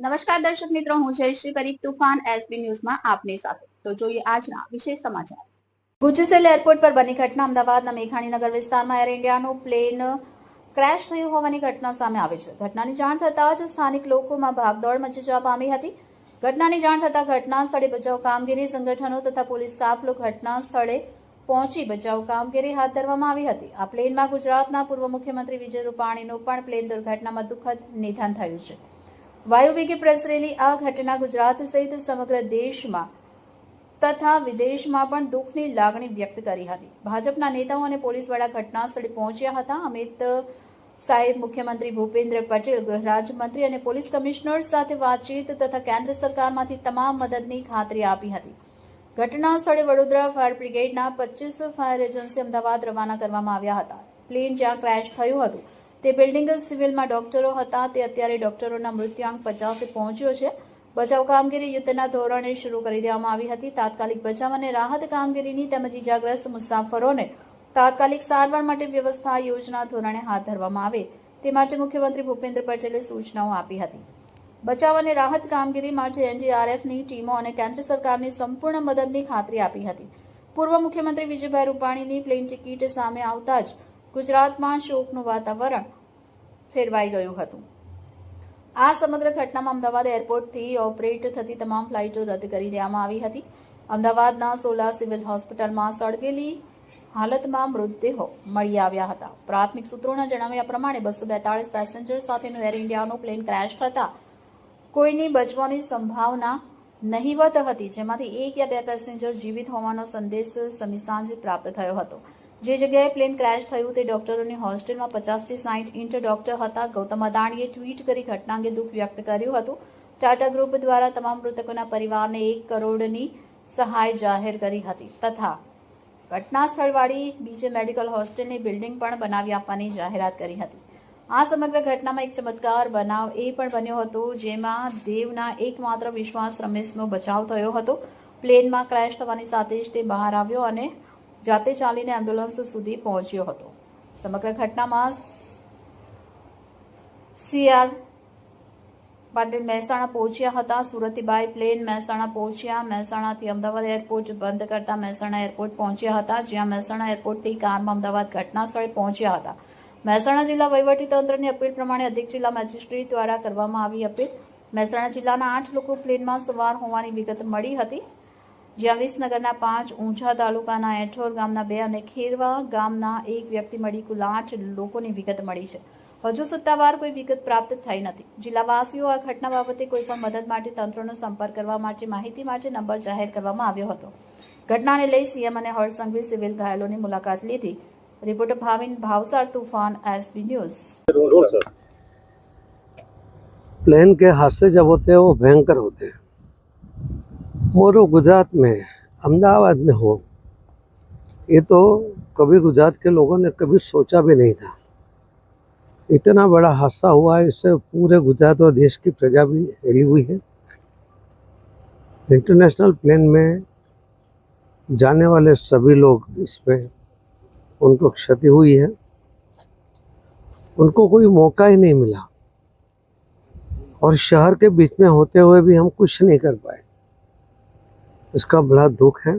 નમસ્કાર દર્શક મિત્રો, હું જયશ્રી પરીખ, તુફાન એસબી ન્યૂઝમાં આપની સાથે. તો જોઈએ આજના વિશેષ સમાચાર. ગુજસેલ એરપોર્ટ પર બની ઘટના અમદાવાદના મેઘાણીનગર વિસ્તારમાં એર ઇન્ડિયાનું પ્લેન ક્રેશ થયું હોવાની ઘટના સામે આવી છે. ઘટનાની જાણ થતાં જ સ્થાનિક લોકોમાં ભાગદોડ મચી જવા પામી હતી. ઘટનાની જાણ થતાં ઘટના સ્થળે બચાવ કામગીરી સંગઠનો તથા પોલીસ કાફલો ઘટના સ્થળે પહોંચી બચાવ કામગીરી હાથ ધરવામાં આવી હતી. આ પ્લેનમાં ગુજરાતના પૂર્વ મુખ્યમંત્રી વિજય રૂપાણીનું પણ પ્લેન દુર્ઘટનામાં દુઃખદ નિધન થયું છે. વાયુવેગે પ્રસરેલી આ ઘટના ગુજરાત સહિત સમગ્ર દેશમાં તથા વિદેશમાં પણ દુઃખની લાગણી વ્યક્ત કરી હતી. ભાજપના નેતાઓ અને પોલીસ વડા ઘટના સ્થળે પહોંચ્યા હતા. અમિત સાહેબ, મુખ્યમંત્રી ભૂપેન્દ્ર પટેલ ગૃહરાજ્યમંત્રી અને પોલીસ કમિશનર સાથે વાતચીત તથા કેન્દ્ર સરકારમાંથી તમામ મદદની ખાતરી આપી હતી. ઘટના સ્થળે વડોદરા ફાયર બ્રિગેડના પચીસ ફાયર એજન્સી અમદાવાદ રવાના કરવામાં આવ્યા હતા. પ્લેન જ્યાં ક્રેશ થયું હતું તે બિલ્ડિંગ સિવિલમાં ડોક્ટરો હતા. તે અત્યારે ડોક્ટરોના મૃત્યુઆંક પચાસે પહોંચ્યો છે. બચાવ કામગીરી યુદ્ધના ધોરણે શરૂ કરી દેવામાં આવી હતી. તાત્કાલિક બચાવ અને રાહત કામગીરીની તેમજ ઇજાગ્રસ્ત મુસાફરોને તાત્કાલિક સારવાર માટે વ્યવસ્થા યોજના ધોરણે હાથ ધરવામાં આવે. તે માટે મુખ્યમંત્રી ભૂપેન્દ્ર પટેલે સૂચનાઓ આપી હતી. બચાવ અને રાહત કામગીરી માટે એનડીઆરએફની ટીમો અને કેન્દ્ર સરકારની સંપૂર્ણ મદદની ખાતરી આપી હતી. પૂર્વ મુખ્યમંત્રી વિજયભાઈ રૂપાણીની પ્લેન ટિકિટ સામે આવતા જ ગુજરાતમાં શોકનું વાતાવરણ ફેરવાઈ ગયું હતું. આ સમગ્ર ઘટનામાં અમદાવાદ એરપોર્ટથી ઓપરેટ થતી તમામ ફ્લાઇટો રદ કરી દેવામાં આવી હતી. અમદાવાદના સોલા સિવિલ હોસ્પિટલમાં સળગેલી હાલતમાં મૃતદેહો મળી આવ્યા હતા. પ્રાથમિક સૂત્રોના જણાવ્યા પ્રમાણે બસો બેતાળીસ પેસેન્જર સાથેનું એર ઇન્ડિયાનું પ્લેન ક્રેશ થતાં કોઈની બચવાની સંભાવના નહીવત હતી, જેમાંથી એક યા બે પેસેન્જર જીવિત હોવાનો સંદેશ સમી સાંજે પ્રાપ્ત થયો હતો. જે જગ્યાએ પ્લેન ક્રેશ થયું તે ડોક્ટરોની હોસ્ટેલમાં પચાસથી સાઠ ઇંચ ડોક્ટર હતા. ગૌતમ અદાણીએ ટ્વીટ કરી ઘટના અંગે દુઃખ વ્યક્ત કર્યું હતું. ટાટા ગ્રુપ દ્વારા તમામ મૃતકોના પરિવારને એક કરોડની સહાય જાહેર કરી હતી તથા ઘટના સ્થળવાળી બીજે મેડિકલ હોસ્ટેલની બિલ્ડિંગ પણ બનાવી આપવાની જાહેરાત કરી હતી. આ સમગ્ર ઘટનામાં એક ચમત્કાર બનાવ એ પણ બન્યો હતો જેમાં દેવના એકમાત્ર વિશ્વાસ રમેશનો બચાવ થયો હતો. પ્લેનમાં ક્રેશ થવાની સાથે જ તે બહાર આવ્યો અને જાતે ચાલીને એમ્બ્યુલન્સ સુધી પહોંચ્યો હતો. સમગ્ર ઘટનામાં સીઆર પાટીલ મહેસાણા પહોંચ્યા હતા. સુરતથી બાય પ્લેન મહેસાણા પહોંચ્યા. મહેસાણાથી અમદાવાદ એરપોર્ટ બંધ કરતા મહેસાણા એરપોર્ટ પહોંચ્યા હતા, જ્યાં મહેસાણા એરપોર્ટથી કારમાં અમદાવાદ ઘટના સ્થળે પહોંચ્યા હતા. મહેસાણા જિલ્લા વહીવટીતંત્રની અપીલ પ્રમાણે અધિક જિલ્લા મેજિસ્ટ્રેટ દ્વારા કરવામાં આવી અપીલ. મહેસાણા જિલ્લાના આઠ લોકો પ્લેનમાં સવાર હોવાની વિગત મળી હતી. જ્યાં વિસનગરના પાંચ ઊંઝા તાલુકાના એઠોર ગામના બે અને ખેરવા ગામના એક વ્યક્તિ મળી કુલ આઠ લોકોની વિગત મળી છે હજુ સત્તાવાર કોઈ વિગત પ્રાપ્ત થઈ નથી જિલ્લાવાસીઓ આ ઘટના બાબતે કોઈ પણ મદદ માટે તંત્રનો સંપર્ક કરવા માટે માહિતી માટે નંબર જાહેર કરવામાં આવ્યો હતો ઘટનાને લઈ સીએમ અને હર્ષ સંઘવી સિવિલ ઘાયલોની મુલાકાત લીધી reporter Bhavin Bhavsar તુફાન SB news plane के हादसे जब होते हैं वो भयंकर होते हैं और गुजरात में, अहमदाबाद में हो, ये तो कभी गुजरात के लोगों ने कभी सोचा भी नहीं था। इतना बड़ा हादसा हुआ है इससे पूरे गुजरात और देश की प्रजा भी हिली हुई है। इंटरनेशनल प्लेन में जाने वाले सभी लोग इसमें, उनको क्षति हुई है। उनको कोई मौका ही नहीं मिला। और शहर के बीच में होते हुए भी हम कुछ नहीं कर पाए। इसका बड़ा दुख है।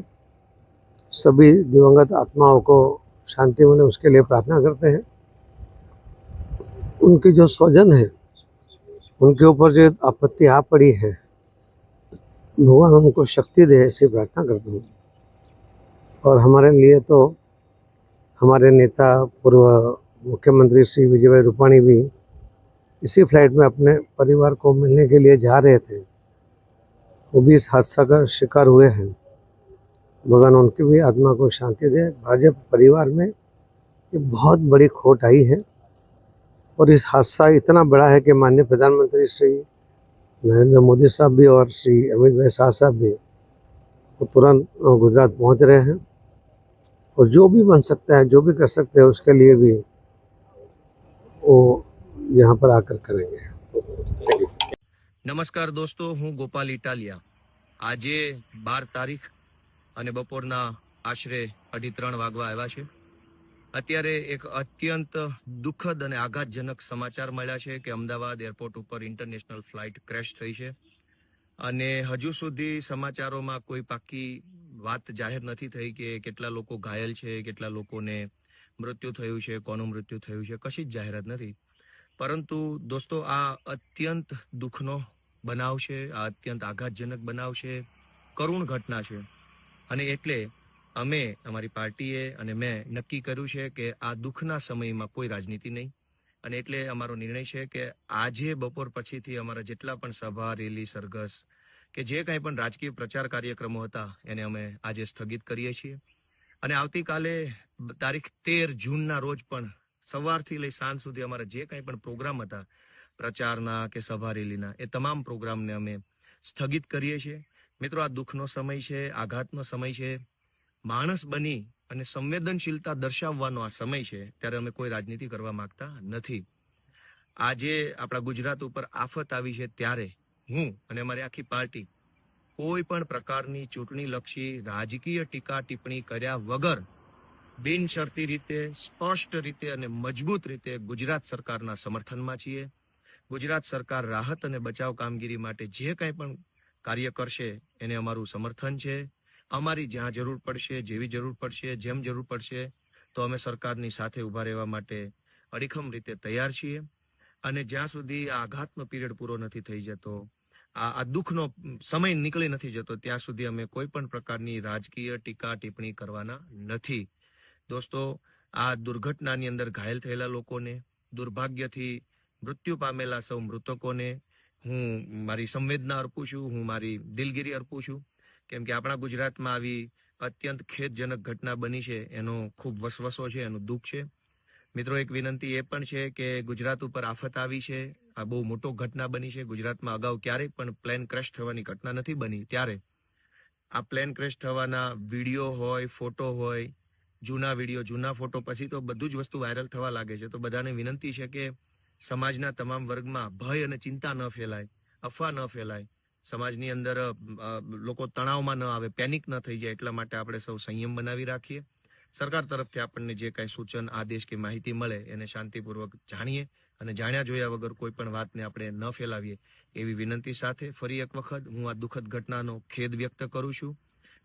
सभी दिवंगत आत्माओं को शांति मिले, उसके लिए प्रार्थना करते हैं। उनके जो स्वजन है, उनके ऊपर जो आपत्ति आ पड़ी है, भगवान उनको शक्ति दे ऐसी प्रार्थना करता हूँ। और हमारे लिए तो हमारे नेता, पूर्व मुख्यमंत्री श्री विजय भाई रूपाणी भी इसी फ़्लाइट में अपने परिवार को मिलने के लिए जा रहे थे। वो भी इस हादसा का शिकार हुए हैं। भगवान उनकी भी आत्मा को शांति दे। भाजपा परिवार में ये बहुत बड़ी खोट आई है और इस हादसा इतना बड़ा है कि माननीय प्रधानमंत्री श्री नरेंद्र मोदी साहब भी और श्री अमित भाई शाह साहब भी वो तुरंत गुजरात पहुँच रहे हैं और जो भी बन सकता है, जो भी कर सकते हैं, उसके लिए भी वो यहाँ पर आकर करेंगे। નમસ્કાર દોસ્તો, હું ગોપાલ ઇટાલિયા. આજે બાર તારીખ અને બપોરના આશરે અઢી ત્રણ વાગવા આવ્યા છે. અત્યારે એક અત્યંત દુઃખદ અને આઘાતજનક સમાચાર મળ્યા છે કે અમદાવાદ એરપોર્ટ ઉપર ઇન્ટરનેશનલ ફ્લાઇટ ક્રેશ થઈ છે. અને હજુ સુધી સમાચારોમાં કોઈ પાકી વાત જાહેર નથી થઈ કે કેટલા લોકો ઘાયલ છે, કેટલા લોકોને મૃત્યુ થયું છે, કોનું મૃત્યુ થયું છે. કશી જ જાહેરાત નથી. પરંતુ દોસ્તો, આ અત્યંત દુઃખનો બનાવ છે, આ અત્યંત આઘાતજનક બનાવ છે, કરુણ ઘટના છે. અને એટલે અમે, અમારી પાર્ટીએ અને મેં નક્કી કર્યું છે કે આ દુઃખના સમયમાં કોઈ રાજનીતિ નહીં. અને એટલે અમારો નિર્ણય છે કે આજે બપોર પછીથી અમારા જેટલા પણ સભા, રેલી, સરઘસ કે જે કંઈ પણ રાજકીય પ્રચાર કાર્યક્રમો હતા, એને અમે આજે સ્થગિત કરીએ છીએ. અને આવતીકાલે તારીખ તેર જૂનના રોજ પણ સવારથી લઈ સાંજ સુધી અમારા જે કંઈ પણ પ્રોગ્રામ હતા, પ્રચારના કે સભા રેલીના, એ તમામ પ્રોગ્રામને અમે સ્થગિત કરીએ છીએ. મિત્રો, આ દુઃખનો સમય છે, આઘાતનો સમય છે. માણસ બની અને સંવેદનશીલતા દર્શાવવાનો આ સમય છે, ત્યારે અમે કોઈ રાજનીતિ કરવા માંગતા નથી. આજે આપણા ગુજરાત ઉપર આફત આવી છે ત્યારે હું અને અમારી આખી પાર્ટી કોઈ પણ પ્રકારની ચૂંટણી લક્ષી રાજકીય ટીકા ટિપ્પણી કર્યા વગર બિનશરતી રીતે, સ્પષ્ટ રીતે અને મજબૂત રીતે ગુજરાત સરકારના સમર્થનમાં છીએ. ગુજરાત સરકાર રાહત અને બચાવ કામગીરી માટે જે કંઈ પણ કાર્ય કરશે, એને અમારું સમર્થન છે. અમારી જ્યાં જરૂર પડશે, જેવી જરૂર પડશે, જેમ જરૂર પડશે, તો અમે સરકારની સાથે ઊભા રહેવા માટે અડીખમ રીતે તૈયાર છીએ. અને જ્યાં સુધી આ આઘાતનો પીરિયડ પૂરો નથી થઈ જતો, આ આ દુઃખનો સમય નીકળી નથી જતો, ત્યાં સુધી અમે કોઈ પણ પ્રકારની રાજકીય ટીકા ટિપ્પણી કરવાના નથી. દોસ્તો, આ દુર્ઘટનાની અંદર ઘાયલ થયેલા લોકોને, દુર્ભાગ્યથી મૃત્યુ પામેલા સૌ મૃતકોને હું મારી સંવેદના અર્પું છું, હું મારી દિલગીરી અર્પું છું. કેમ કે આપણા ગુજરાતમાં આવી અત્યંત ખેદજનક ઘટના બની છે, એનો ખૂબ વસવસો છે, એનું દુઃખ છે. મિત્રો, એક વિનંતી એ પણ છે કે ગુજરાત ઉપર આફત આવી છે, આ બહુ મોટો ઘટના બની છે. ગુજરાતમાં અગાઉ ક્યારેય પણ પ્લેન ક્રેશ થવાની ઘટના નથી બની. ત્યારે આ પ્લેન ક્રેશ થવાના વીડિયો હોય, ફોટો હોય જૂના વીડિયો, જૂના ફોટો, પછી તો બધું જ વસ્તુ વાયરલ થવા લાગે છે. તો બધાને વિનંતી છે કે સમાજના તમામ વર્ગમાં ભય અને ચિંતા ન ફેલાય, અફવા ન ફેલાય. સમાજની અંદર લોકો તણાવમાં ન આવે, પેનિક ન થઈ જાય, એટલા માટે આપણે સૌ સંયમ બનાવી રાખીએ. સરકાર તરફથી આપણને જે કાંઈ સૂચન, આદેશ કે માહિતી મળે, એને શાંતિપૂર્વક જાણીએ અને જાણ્યા જોયા વગર કોઈ પણ વાતને આપણે ન ફેલાવીએ એવી વિનંતી સાથે ફરી એક વખત હું આ દુઃખદ ઘટનાનો ખેદ વ્યક્ત કરું છું.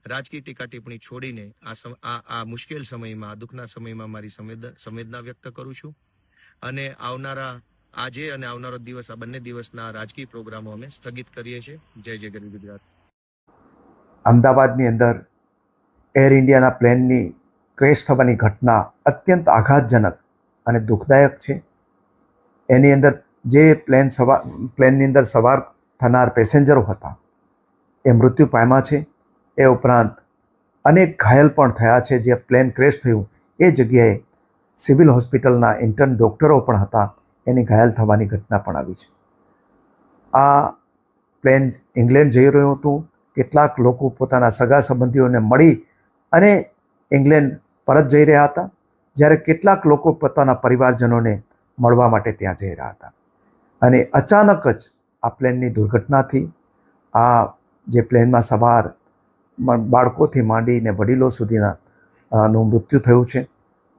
રાજકીય ટીકા ટિપ્પણી છોડીને આ આ મુશ્કેલ સમયમાં, આ દુઃખના સમયમાં મારી સંવેદ- સંવેદના વ્યક્ત કરું છું. અને આવનારા, આજે અને આવનારો દિવસ, આ બંને દિવસના રાજકીય પ્રોગ્રામો અમે સ્થગિત કરીએ છીએ. જય જય ગરીબ ગુજરાત. અમદાવાદની અંદર એર ઇન્ડિયાના પ્લેનની ક્રેશ થવાની ઘટના અત્યંત આઘાતજનક અને દુઃખદાયક છે. એની અંદર જે પ્લેન સવાર પ્લેનની અંદર સવાર થનાર પેસેન્જરો હતા, એ મૃત્યુ પામ્યા છે. એ ઉપરાંત અનેક ઘાયલ પણ થયા છે જે પ્લેન ક્રેશ થયું. એ જગ્યાએ સિવિલ હોસ્પિટલના ઇન્ટર્ન ડૉક્ટરો પણ હતા. એની ઘાયલ થવાની ઘટના પણ આવી છે. આ પ્લેન ઇંગ્લેન્ડ જઈ રહ્યું હતું. કેટલાક લોકો પોતાના સગા સંબંધીઓને મળી અને ઇંગ્લેન્ડ પરત જઈ રહ્યા હતા. જ્યારે કેટલાક લોકો પોતાના પરિવારજનોને મળવા માટે ત્યાં જઈ રહ્યા હતા. અને અચાનક જ આ પ્લેનની દુર્ઘટનાથી આ જે પ્લેનમાં સવાર બાળકોથી માંડીને વડીલો સુધીના નું મૃત્યુ થયું છે.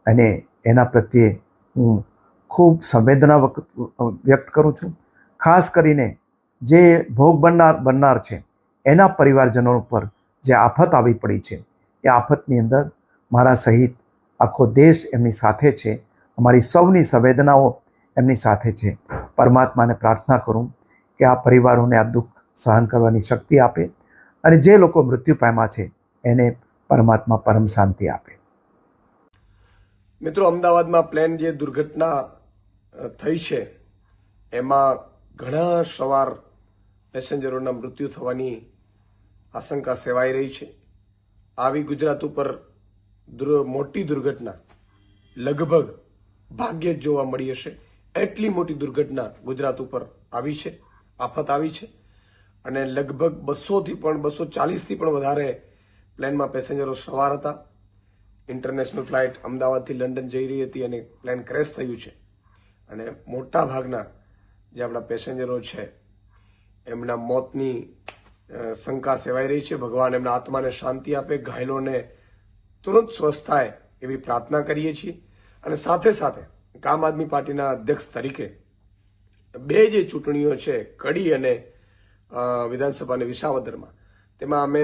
અને એના પ્રત્યે હું ખૂબ સંવેદના વ્યક્ત કરું છું. ખાસ કરીને જે ભોગ બનનાર બનનાર છે, એના પરિવારજનો પર જે આફત આવી પડી છે, એ આફતની અંદર મારા સહિત આખો દેશ એમની સાથે છે. અમારી સૌની સંવેદનાઓ એમની સાથે છે. પરમાત્માને પ્રાર્થના કરું કે આ પરિવારોને આ દુઃખ સહન કરવાની શક્તિ આપે અને જે લોકો મૃત્યુ પામ્યા છે, એને પરમાત્મા પરમ શાંતિ આપે. મિત્રો, અમદાવાદમાં પ્લેન જે દુર્ઘટના થઈ છે, એમાં ઘણા સવાર પેસેન્જરોના મૃત્યુ થવાની આશંકા સેવાઈ રહી છે. આવી ગુજરાત ઉપર મોટી દુર્ઘટના લગભગ ભાગ્યે જ જોવા મળી હશે. એટલી મોટી દુર્ઘટના ગુજરાત ઉપર આવી છે, આફત આવી છે. અને લગભગ બસોથી પણ બસો ચાલીસથી પણ વધારે પ્લેનમાં પેસેન્જરો સવાર હતા. ઇન્ટરનેશનલ ફ્લાઇટ અમદાવાદથી લંડન જઈ રહી હતી અને પ્લેન ક્રેશ થયું છે. અને મોટા ભાગના જે આપણા પેસેન્જરો છે, એમના મોતની શંકા સેવાઈ રહી છે. ભગવાન એમના આત્માને શાંતિ આપે, ઘાયલોને તુરંત સ્વસ્થ થાય એવી પ્રાર્થના કરીએ છીએ. અને સાથે સાથે આમ આદમી પાર્ટીના અધ્યક્ષ તરીકે બે જે ચૂંટણીઓ છે, કડી અને વિધાનસભાની વિસાવદરમાં. તેમાં અમે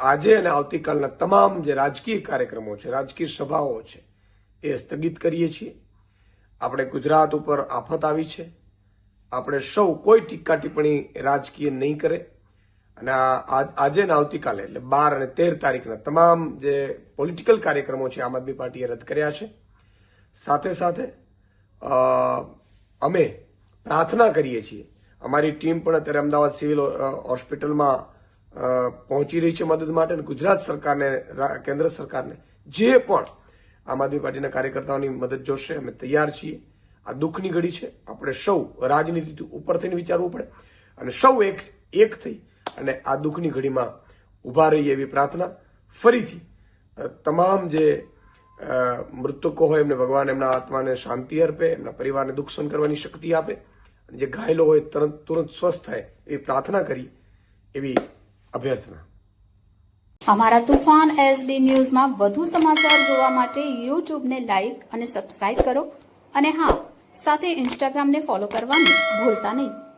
આજે અને આવતીકાલના તમામ જે રાજકીય કાર્યક્રમો છે, રાજકીય સભાઓ છે, એ સ્થગિત કરીએ છીએ. આપણે ગુજરાત ઉપર આફત આવી છે. આપણે સૌ કોઈ ટીકા ટિપ્પણી રાજકીય નહીં કરે. અને આજે ને આવતીકાલે, એટલે બાર અને તેર તારીખના તમામ જે પોલિટિકલ કાર્યક્રમો છે, આમ આદમી પાર્ટીએ રદ કર્યા છે. સાથે સાથે અમે પ્રાર્થના કરીએ છીએ અમારી ટીમ પણ અત્યારે અમદાવાદ સિવિલ હોસ્પિટલમાં પહોંચી રહી છે મદદ માટે અને ગુજરાત સરકારને કેન્દ્ર સરકારને જે પણ આમ આદમી પાર્ટીના કાર્યકર્તાઓની મદદ જોશે, અમે તૈયાર છીએ. આ દુઃખની ઘડી છે. આપણે સૌ રાજનીતિથી ઉપર થઈને વિચારવું પડે અને સૌ એક એક થઈ અને આ દુઃખની ઘડીમાં ઊભા રહીએ એવી પ્રાર્થના. ફરીથી તમામ જે મૃતકો હોય એમને ભગવાન એમના આત્માને શાંતિ અર્પે, એમના પરિવારને દુઃખ સહન કરવાની શક્તિ આપે. જે ઘાયલો હોય તરત, તુરંત સ્વસ્થ થાય એવી પ્રાર્થના કરી, એવી અભ્યર્થના. અમારા તુફાન એસબી ન્યૂઝમાં વધુ સમાચાર જોવા માટે યુટ્યુબને લાઇક અને સબસ્ક્રાઇબ કરો. અને હા, સાથે ઇન્સ્ટાગ્રામને ફોલો કરવાનું ભૂલતા નહીં.